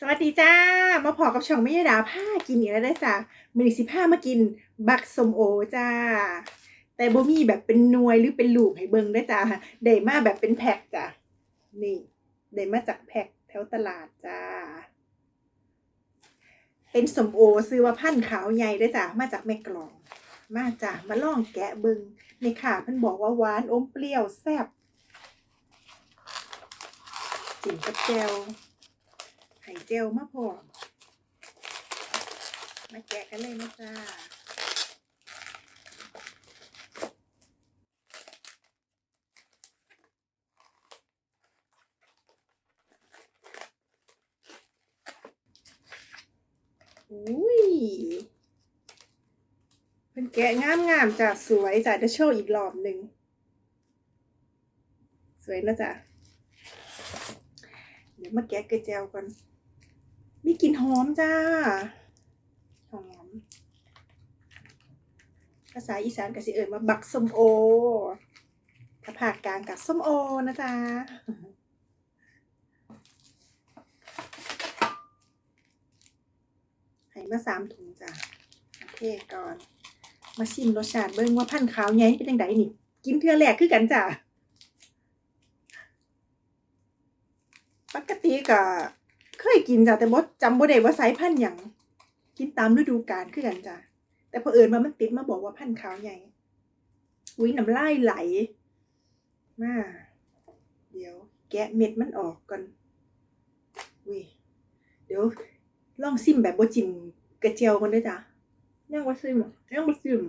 สวัสดีจ้า มาพอกับช่องไม่ยดาผ้ากินอีกแล้วได้จ้ามือนี้สิผ้ามากินบักสมโอจ้า แต่บ่มีแบบเป็นนวยหรือเป็นลูกให้เบิ่งได้จ้าได้มาแบบเป็นแพ็คจ้านี่ได้มาจากแพ็คแถวตลาดจ้า เป็นสมโอซื้อว่าพันขาวใหญ่ได้จ้ามาจากแม่กลอง มาจ้ามาลองแกะเบิ่งในข่าเพิ่นบอกว่าหวานอมเปรี้ยวแซ่บจิ้มกับแจ่ว เจลมาพร้อมาแกะกันเลยนะจ้าอุ้ยเป็นแกะงามงามๆจ้ะสวยจ้ะจะโชว์อีกรอบหนึ่ง สวยนะจ๊ะเดี๋ยวมาแกะกระเจียวก่อน มีกลิ่นหอมจ้า หอม ภาษาอีสานก็สิเอ่ยว่าบักส้มโอ ถ้าภาคกลางกับส้มโอนะจ๊ะให้มาสามถุงจ้ะ โอเคก่อน มาชิมรสชาติเบิ่งว่าพันขาวใหญ่เป็นยังไงนี่ กินเทือแรกคือกันจ้ะ ปกติก็ เคยกินจ้ะแต่บ่จำบ่ได้ว่าสายพันธุ์หยังกินตามฤดูกาลคือกันจ้ะแต่พอเอิญมามันติดมาบอกว่าพันธุ์ขาวใหญ่อุ้ยน้ำลายไหลมาเดี๋ยว แกะเม็ดมันออกก่อนอุ้ยเดี๋ยวลองซิมแบบบ่จิ้มกระเจียวก่อนด้อจ้ะยังบ่ซิมอะยังบ่ซิม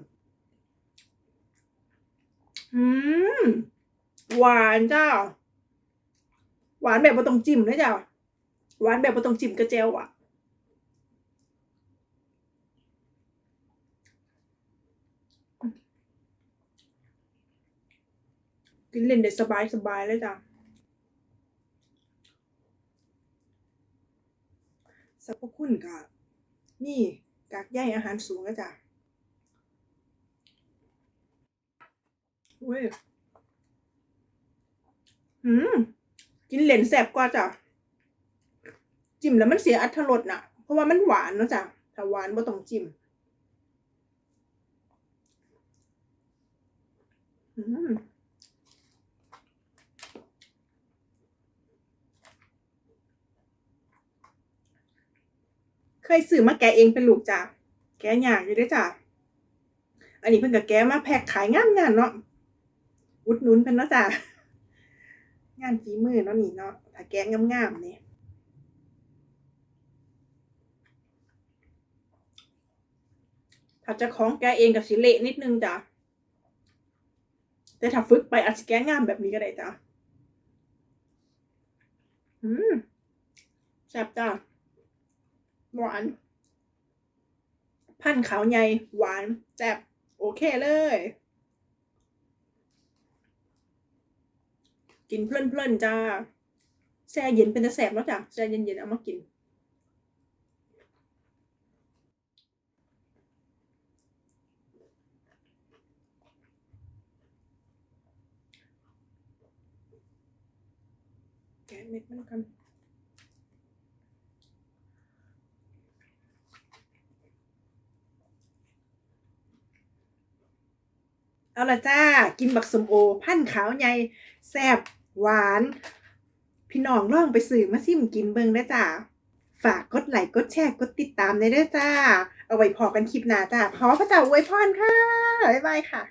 อืมหวานจ้า หวานแบบบ่ต้องจิ้มเลยจ้ะ หวานแบบบ่ต้องจิ้มกระเจวอะกินเล่นได้สบายสบายเลยจ้ะสรรพคุณก็นี่กากใยอาหารสูงแล้วจ้ะเว้ย อืม กินเหลนแสบกว่าจ้ะ จิ้มแล้วมันเสียอรรถรสน่ะเพราะว่ามันหวานเนาะจ้ะถ้าหวานบ่ต้องจิ้มเคยซื้อมาแกเองเป็นลูกจ้ะแกะยากอยู่ด้วยจ้ะอันนี้เพิ่นก็แกมาแพ็คขายงามงานเนาะอุดหนุนเพิ่นเนาะจ้ะงานฝีมือเนาะนี่เนาะถ้าแกงามๆนี่ ถ้าเจะของแกเองกับสิเละนิดนึงจ้ะแต่ถ้าฝึกไปอาจจะแกะงามแบบนี้ก็ได้จ้ะอืมแซ่บจ้ะหวาน พันขาวใหญ่หวานแซ่บโอเคเลย กินเพลินๆจ้าแช่เย็นเป็นตะแสบแล้วจ้ะแช่เย็นๆเอามากิน แกะเม็ดมันกันเอาละจ้า กินบักสมโอ พันธ์ขาวใหญ่แซ่บหวาน พี่น้องลองไปซื้อมาซิมกินเบิงได้จ้า ฝากกดไลค์กดแชร์กดติดตามได้ด้อจ้า เอาไว้พอกันคลิปหน้าจ้าขอพระเจ้าอวยพรค่ะ บ๊ายบายค่ะ